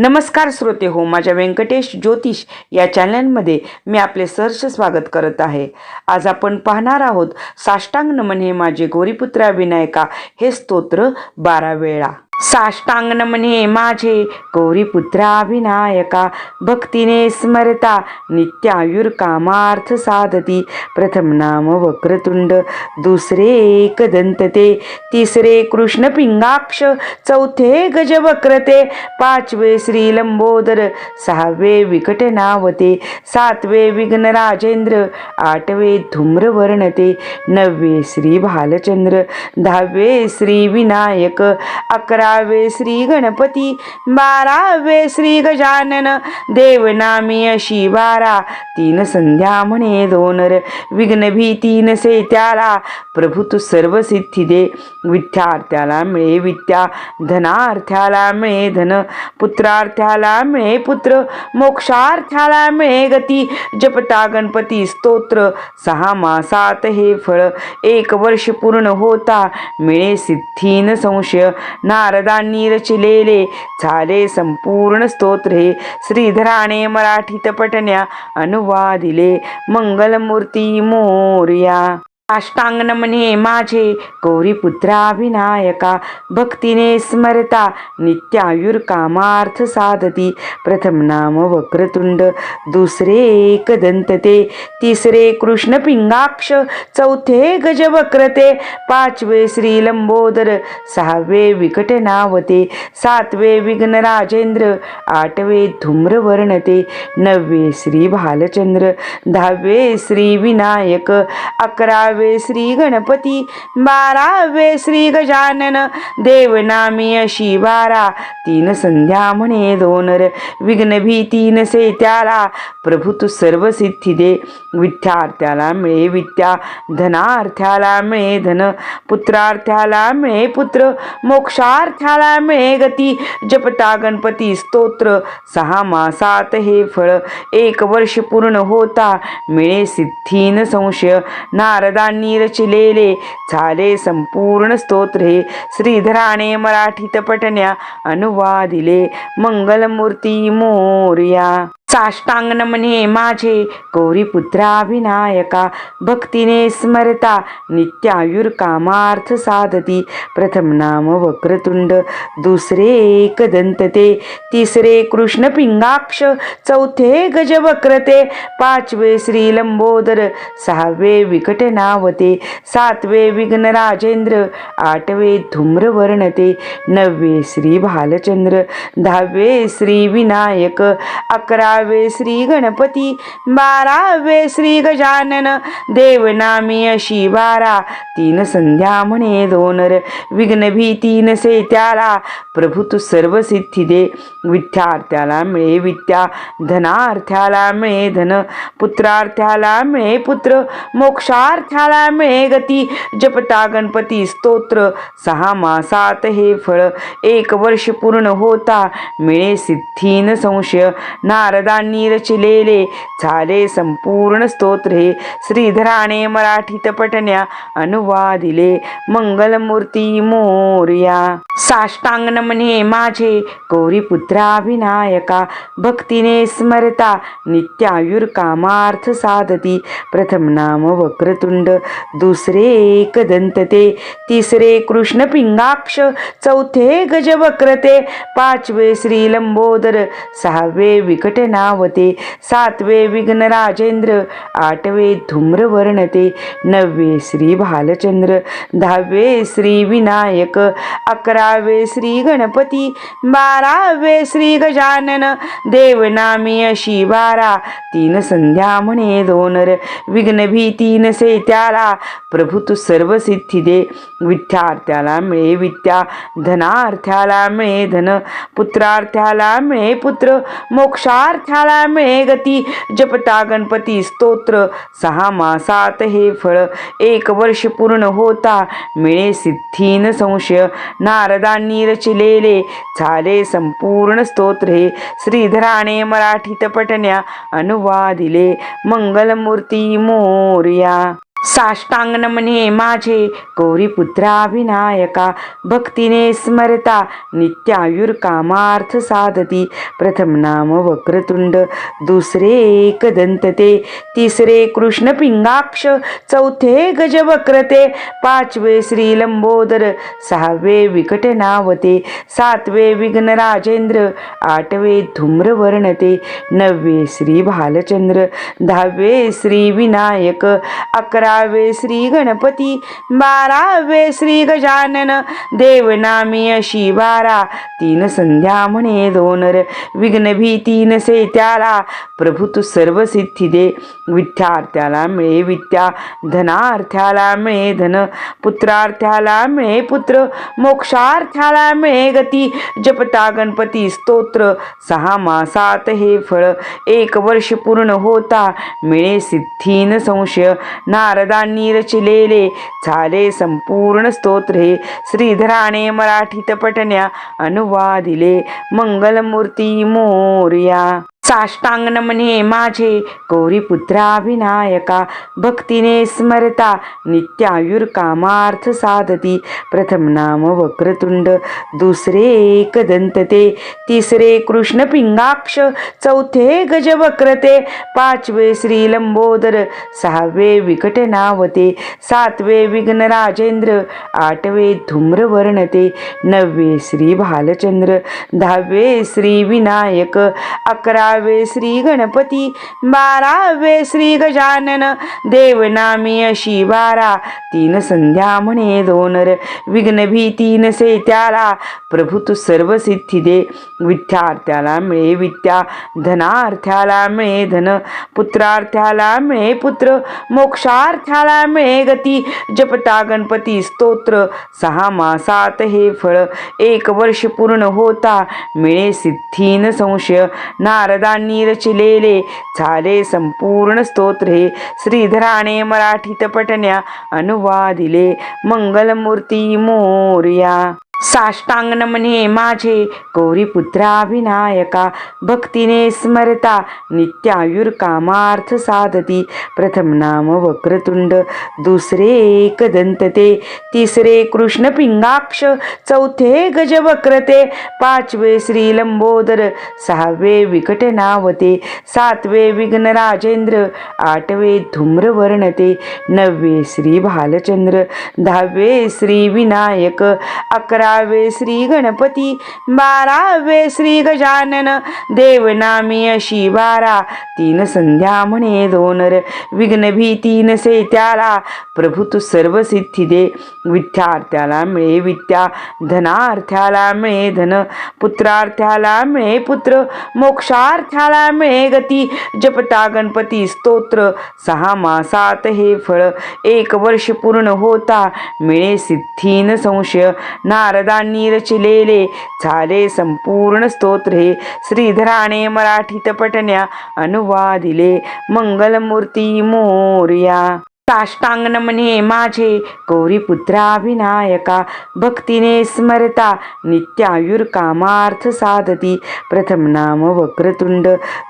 नमस्कार श्रोते हो माझ्या व्यंकटेश ज्योतिष या चॅनलमध्ये मी आपले सहर्ष स्वागत करत आहे. आज आपण पाहणार आहोत साष्टांग नमन हे माझे गौरीपुत्रा विनायका हे स्तोत्र बारा वेळा. साष्टांग नमने माझे. माझे गौरीपुत्रा विनायका भक्तीने स्मरता नित्यायुर कामार्थ साधती. प्रथम नाम वक्रतुंड दुसरे एकदंत ते तिसरे कृष्ण पिंगाक्ष चौथे गज वक्रते पाचवे श्री लंबोदर सहावे विकट नावते सातवे विघ्न राजेंद्र आठवे धूम्रवर्णते नववे श्री भालचंद्र दहावे श्री विनायक अकरावे श्री गणपती बारावे श्री गजानन देवनामी अशी बारा. तीन संध्या म्हणे दोनर विघ्न भीती से त्याला. प्रभु तू सर्व सिद्धी दे. विद्यार्थ्याला मिळे विद्या. धनार्थ्याला मिळे धन. पुत्रार्थ्याला मिळे पुत्र. मोक्षार्थ्याला मिळे गती. जपता गणपती स्तोत्र. सहा मासात हे फळ. एक वर्ष पूर्ण होता. मिळे सिद्धीन संशय. नारदांनी रचिलेले. झाले संपूर्ण स्तोत्रे श्रीधराने मराठीत पटण्या अनुवादिले. मंगलमूर्ती मोर्या. अष्टांग नमने माझे गौरी पुत्राभिनायका भक्तीने स्मरता नित्यायुर कामार्थ साधती प्रथम नाम वक्रतुंड दुसरे एकदंत ते तिसरे कृष्ण पिंगाक्ष चौथे गज वक्रते पाचवे श्री लंबोदर सहावे विकट नावते सातवे विघ्न राजेंद्र आठवे धूम्रवर्णते नववे श्री भालचंद्र दहावे श्री विनायक अकरावे श्री गणपती बारावे श्री गजानन देवनामी अशी बारा. तीन संध्या म्हणे दोनर विघ्न भीती से त्याला. प्रभु तू सर्व सिद्धी दे विद्यार्थ्याला मिळे विद्या. धनार्थ्याला मिळे धन पुत्रार्थ्याला मिळे पुत्र. मोक्षार्थ्याला मिळे गती. जपता गणपती स्तोत्र. सहा मासात हे फळ एक वर्ष पूर्ण होता. मिळे सिद्धीन संशय. नारदा नारदांनी रचिलेले झाले संपूर्ण स्तोत्रे श्रीधराने मराठीत पटण्या अनुवादिले. मंगलमूर्ती मोर्या. साष्टांग नमने माझे. गौरीपुत्रा विनायका भक्तीने स्मरता नित्यायुर कामार्थ साधती. प्रथम नाम वक्रतुंड दुसरे एकदंत ते तिसरे कृष्ण पिंगाक्ष चौथे गज वक्रते पाचवे श्री लंबोदर सहावे विकट नावते सातवे विघ्न राजेंद्र आठवे धूम्रवर्णते नववे श्री भालचंद्र दहावे श्री विनायक अकरावे श्री गणपती बारावे श्री गजानन देवनामी अशी बारा. तीन संध्या म्हणे दोनर विघ्न भीती से त्याला. प्रभु तू सर्व सिद्धी दे. विद्यार्थ्याला मिळे विद्या. धनार्थ्याला मिळे धन. पुत्रार्थ्याला मिळे पुत्र. मोक्षार्थ्याला मिळे गती. जपता गणपती स्तोत्र. सहा मासात हे फळ. एक वर्ष पूर्ण होता. मिळे सिद्धीन संशय. नारद नारदांनी रचिलेले. झाले संपूर्ण स्तोत्रे श्रीधराने मराठीत पटण्या अनुवादिले. मंगलमूर्ती मोर्या. साष्टांग नमने माझे. गौरीपुत्रा विनायका. भक्तीने स्मरता. नित्यायुर कामार्थ साधती. प्रथम नाम वक्रतुंड. दुसरे एकदंत ते तिसरे कृष्ण पिंगाक्ष. चौथे गजवक्रते. पाचवे श्री लंबोदर. सहावे विकटना नावते. सातवे विघ्न राजेंद्र आठवे धूम्रवर्णते नववे श्री भालचंद्र दहावे श्री विनायक अकरावे श्री गणपती बारावे श्री गजानन देवनामी अशी बारा तीन संध्या म्हणे दोनर विघ्न भीती नसे त्याला प्रभु तू सर्व सिद्धी दे. विद्यार्थ्याला मिळे विद्या धनार्थ्याला मिळे धन पुत्रार्थ्याला मिळे पुत्र मोक्षार्थ मोक्षार्थ्याला मिळे गती जपता गणपती स्तोत्र. सहा मासात हे फळ. एक वर्ष पूर्ण होता. मिळे सिद्धीन संशय. नारदांनी रचिलेले. झाले संपूर्ण स्तोत्र हे. श्रीधराने मराठीत पटण्या अनुवादिले. मंगलमूर्ती मोर्या. साष्टांग नमने माझे गौरीपुत्रा विनायका भक्तीने स्मरता नित्यायुर कामार्थ साधती प्रथम नाम वक्रतुंड दुसरे एकदंतते तिसरे कृष्ण पिंगाक्ष चौथे गजवक्रते पाचवे श्री लंबोदर सहावे विकट नावते सातवे विघ्न राजेंद्र आठवे धूम्रवर्णते नववे श्री भालचंद्र दहावे श्री विनायक अकरावे श्री गणपती बारावे श्री गजानन. देवनामी अशी बारा तीन संध्या म्हणे दोनर विघ्न भीती नसे त्याला प्रभू तू सर्व सिद्धी दे. विद्यार्थ्याला मिळे विद्या धनार्थ्याला मिळे धन. पुत्रार्थ्याला मिळे पुत्र मोक्षार्थ्याला मिळे गती. जपता गणपती स्तोत्र सहा मासात हे फळ. एक वर्ष पूर्ण होता मिळे सिद्धीन संशय. नार नारदांनी रचिलेले झाले संपूर्ण स्तोत्रे श्रीधराने मराठीत पटण्या अनुवादिले. मंगलमूर्ती मोर्या. साष्टांग म्हणे माझे. गौरीपुत्रा विनायका भक्तीने स्मरता नित्यायुर कामार्थ साधती. प्रथम नाम वक्रतुंड दुसरे एकदंत ते तिसरे कृष्ण पिंगाक्ष चौथे गजवक्रते पाचवे श्री लंबोदर सहावे विकट नावते सातवे विघ्न राजेंद्र आठवे धूम्रवर्णते नववे श्री भालचंद्र दहावे श्री विनायक अकरावे श्री गणपती बारावे श्री गजानन. देवनामी अशी बारा तीन संध्या म्हणे दोनर विघ्न भीती नसे त्याला प्रभू तू सर्व सिद्धी दे. विद्यार्थ्याला मिळे विद्या धनार्थ्याला मिळे धन. पुत्रार्थ्याला मिळे पुत्र मोक्षार्थ्याला मिळे गती. जपता गणपती स्तोत्र सहा मासात हे फळ. एक वर्ष पूर्ण होता मिळे सिद्धीन संशय. नारदांनी रचिलेले झाले संपूर्ण स्तोत्रे श्रीधराने मराठीत पटण्या अनुवादिले. मंगलमूर्ती मोर्या. साष्टांग नमने माझे. गौरीपुत्रा विनायका भक्तीने स्मरता नित्यायुर कामार्थ साधती प्रथम नाम वक्रतुंड दुसरे एकदंत ते तिसरे कृष्ण पिंगाक्ष चौथे गजवक्रते पाचवे श्री लंबोदर सहावे विकट नावते सातवे विघ्न राजेंद्र आठवे धूम्रवर्णते नववे श्री भालचंद्र दहावे श्री विनायक अकरावे श्री गणपती बारावे श्री गजानन देवनामी अशी बारा. तीन संध्या म्हणे दोनर विघ्न भीती नसे त्याला. प्रभु तू सर्व सिद्धी दे विद्यार्थ्याला मिळे विद्या. धनार्थ्याला मिळे धन पुत्रार्थ्याला मिळे पुत्र. मोक्षार्थ्याला मिळे गती. जपता गणपती स्तोत्र सहा मासात हे फळ. एक वर्ष पूर्ण होता मिळे सिद्धीन संशय. नारदांनी रचिलेले. झाले संपूर्ण स्तोत्र. हे श्रीधराने मराठीत पटण्या अनुवादिले. मंगलमूर्ती मोर्या. साष्टांग नमने माझे गौरी पुत्राभिनायका भक्तीने स्मरता नित्यायुर कामार्थ साधती प्रथम नाम वक्रतुंड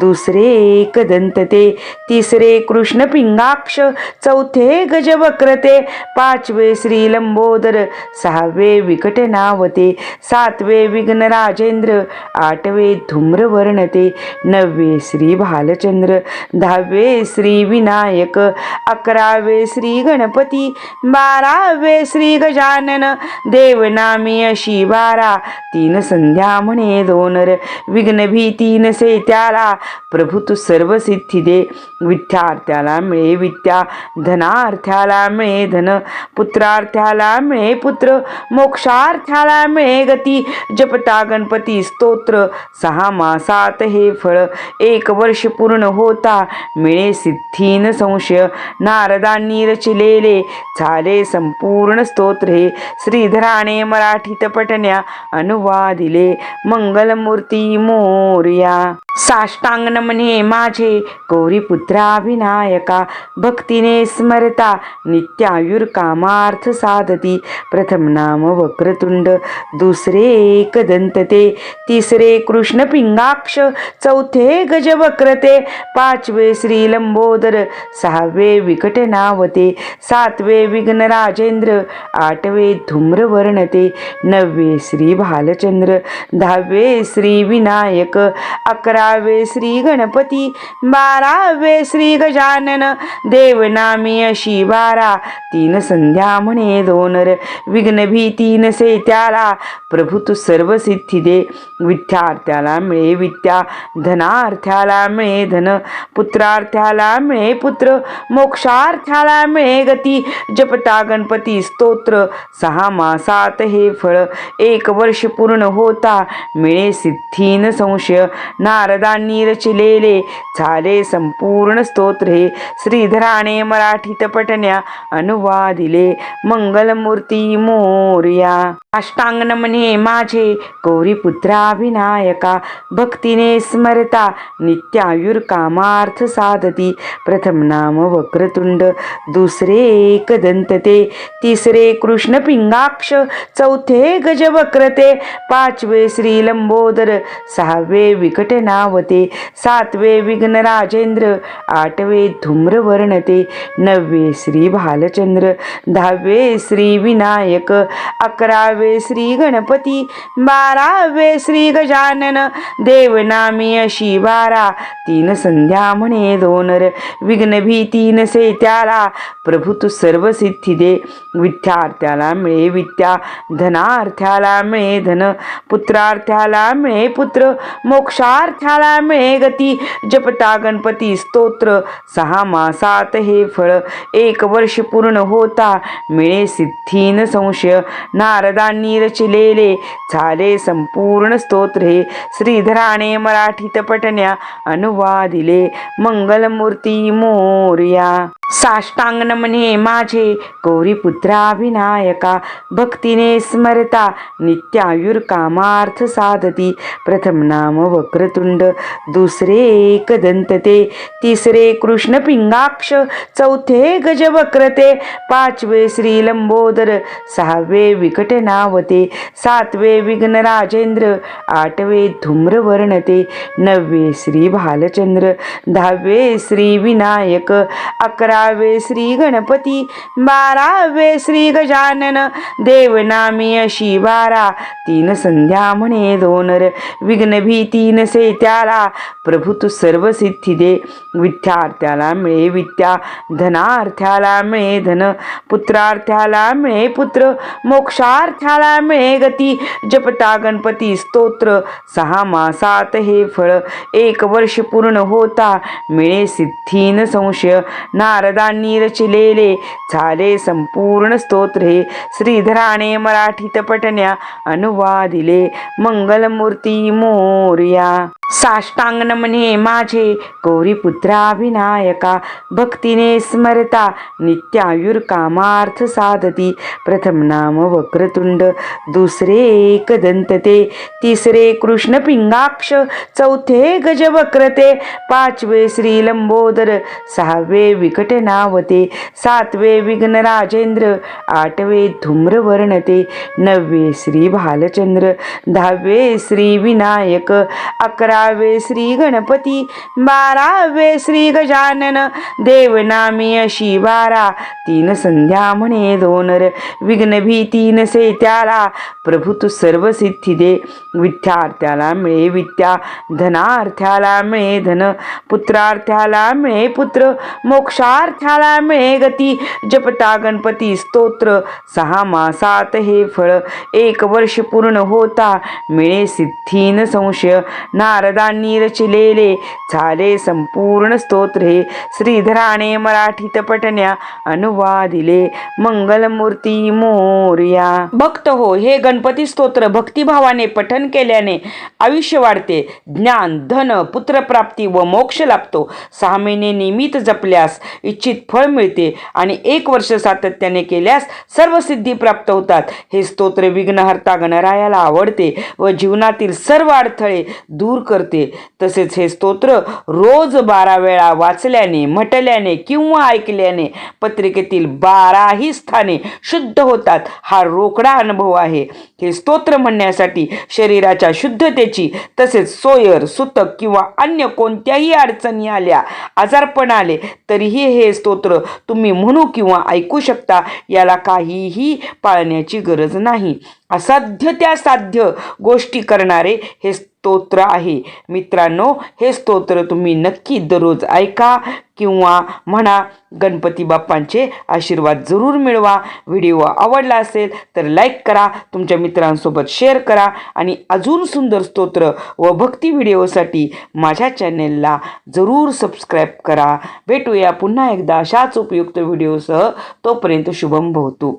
दुसरे एकदंतते तिसरे कृष्ण पिंगाक्ष चौथे गजवक्रते पाचवे श्री लंबोदर सहावे विकट नावते सातवे विघ्न राजेंद्र आठवे धूम्रवर्णते नववे श्री भालचंद्र दहावे श्री विनायक अकरावे श्री गणपती बारावे श्री गजानन. देवनामी अशी बारा तीन संध्या म्हणे दोनर विघ्न भीती नसे त्याला प्रभू तू सर्व सिद्धी दे. विद्यार्थ्याला मिळे विद्या धनार्थ्याला मिळे धन. पुत्रार्थ्याला मिळे पुत्र मोक्षार्थ्याला मिळे गती. जपता गणपती स्तोत्र सहा मासात हे फळ. एक वर्ष पूर्ण होता मिळे सिद्धीन संशय. मुलांनी रचिलेले झाले संपूर्ण स्तोत्र हे. श्रीधराने मराठीत पटण्या अनुवादिले. मंगलमूर्ती मोर्या. साष्टांग नमने माझे. गौरीपुत्रा विनायका. भक्तीने स्मरता. नित्यायुर कामार्थ साधती. प्रथम नाम वक्रतुंड. दुसरे एकदंत ते तिसरे कृष्ण पिंगाक्ष चौथे गजवक्रते. पाचवे श्री लंबोदर. सहावे विकटना नावते. सातवे विघ्न राजेंद्र आठवे धूम्रवर्णते नववे श्री भालचंद्र दहावे श्री विनायक अकरावे श्री गणपती बारावे श्री गजानन देवनामी अशी बारा तीन संध्या म्हणे दोनर विघ्न भीती नसे त्याला प्रभु तू सर्व सिद्धी दे विद्यार्थ्याला मिळे विद्या धनार्थ्याला मिळे धन पुत्रार्थ्याला मिळे पुत्र मोक्षार्थ्याला मिळे गती जपता गणपती स्तोत्र. सहा मासात हे फळ. एक वर्ष पूर्ण होता. मिळे सिद्धीन संशय. नारदांनी रचिलेले. झाले संपूर्ण स्तोत्र. हे श्रीधराने मराठीत पटण्या अनुवादिले. मंगलमूर्ती मोर्या. अष्टांग नमने माझे. गौरीपुत्राभिनायका भक्तीने स्मरता. नित्यायुर्कामार्थ साधती. प्रथम नाम वक्रतुंड. दुसरे एकदंतते तिसरे कृष्ण पिंगाक्ष चौथे गजवक्रते पाचवे श्री लंबोदर सहावे विकट नावते सातवे विघ्न राजेंद्र आठवे धूम्रवर्णते नववे श्री भालचंद्र दहावे श्री विनायक अकरावे श्री गणपती बारावे श्री गजानन देवनामी अशी बारा तीन संध्या म्हणे दोनर विघ्न से त्या त्याला प्रभू तू सर्व सिद्धी दे विद्यार्थ्याला मिळे विद्या धनार्थ्याला मिळे धन पुत्रार्थ्याला मिळे पुत्र मोक्षार्थ्याला मिळे गती. जपता गणपती स्तोत्र सहा मासात हे फळ. एक वर्ष पूर्ण होता मिळे सिद्धीन संशय. नारदांनी रचिलेले झाले संपूर्ण स्तोत्र हे. श्रीधराने मराठीत पटण्या अनुवादिले मंगलमूर्ती मोर्या. साष्टांग नमने माझे गौरी पुत्राभिनायका भक्तीने स्मरता नित्यायुर्कामार्थ साधती प्रथम नाम वक्रतुंड दुसरे एकदंतते तिसरे कृष्ण पिंगाक्ष चौथे गजवक्रते पाचवे श्री लंबोदर सहावे विकट नावते सातवे विघ्न राजेंद्र आठवे धूम्रवर्णते नववे श्री भालचंद्र दहावे श्री विनायक अकरावे श्री गणपती बारावे श्री गजानन. देवनामी अशी बारा तीन संध्या म्हणे दोनर विघ्न भीती से त्याला प्रभु तू सर्व सिद्धी दे. विद्यार्थ्याला मिळे विद्या धनार्थ्याला मिळे धन. पुत्रार्थ्याला मिळे पुत्र मोक्षार्थ्याला मिळे गती. जपता गणपती स्तोत्र सहा मासात हे फळ. एक वर्ष पूर्ण होता मिळे सिद्धीन संशय. नारदांनी रचिलेले झाले संपूर्ण स्तोत्रे. श्रीधराने मराठीत पटण्या अनुवादिले. मंगलमूर्ती मोर्या. साष्टांग नमने माझे गौरी पुत्राभिनायका भक्तीने स्मरता नित्यायुर्कामार्थ साधती प्रथम नाम वक्रतुंड दुसरे एकदंत ते तिसरे कृष्ण पिंगाक्ष चौथे गजवक्रते पाचवे श्री लंबोदर सहावे विकट नावते सातवे विघ्न राजेंद्र आठवे धूम्रवर्णते नववे श्री भालचंद्र दहावे श्री विनायक अकरावे श्री गणपती बारावे श्री गजानन. देवनामी अशी बारा तीन संध्या म्हणे दोनर विघ्न भीती से त्याला प्रभू तू सर्व सिद्धी दे. विद्यार्थ्याला मिळे विद्या धनार्थ्याला मिळे धन पुत्रार्थ्याला मिळे पुत्र मोक्षार्थ्याला मिळे गती. जपता गणपती स्तोत्र सहा मासात हे फळ. एक वर्ष पूर्ण होता मिळे सिद्धीन संशय. नारदांनी रचिलेले झाले संपूर्ण स्तोत्र हे. श्रीधराने मराठीत पटण्या अनुवादिले मंगलमूर्ती मोर्या. भक्त हो हे गणपती स्तोत्र भक्तिभावाने पठन केल्याने आयुष्य वाढते. ज्ञान धन पुत्रप्राप्ती व मोक्ष लाभतो. सहा महिने नियमित जपल्यास इच्छित फळ मिळते आणि एक वर्ष सातत्याने केल्यास सर्व सिद्धी प्राप्त होतात. हे स्तोत्र विघ्नहर्ता गणरायाला आवडते व जीवनातील सर्व अडथळे दूर करते. तसेच हे स्तोत्र रोज बारा वेळा वाचल्याने म्हटल्याने किंवा ऐकल्याने पत्रिकेतील बाराही स्थाने शुद्ध होतात. हा रोकडा अनुभव आहे. हे स्तोत्र म्हणण्यासाठी शरीर शरीराच्या शुद्धतेची तसेच सोयर सुतक किंवा अन्य कोणत्याही अडचणी आल्या आजारपण आले तरीही हे स्तोत्र तुम्ही म्हणू किंवा ऐकू शकता याला काहीही पाळण्याची गरज नाही. असाध्य त्या साध्य गोष्टी करणारे हे स्तोत्र आहे. मित्रांनो हे स्तोत्र तुम्ही नक्की दररोज ऐका किंवा म्हणा गणपती बाप्पांचे आशीर्वाद जरूर मिळवा. व्हिडिओ आवडला असेल तर लाईक करा तुमच्या मित्रांसोबत शेअर करा आणि अजून सुंदर स्तोत्र व भक्ती व्हिडिओसाठी माझ्या चॅनेलला जरूर सबस्क्राईब करा. भेटूया पुन्हा एकदा अशाच उपयुक्त व्हिडिओसह. तोपर्यंत शुभम भवतू.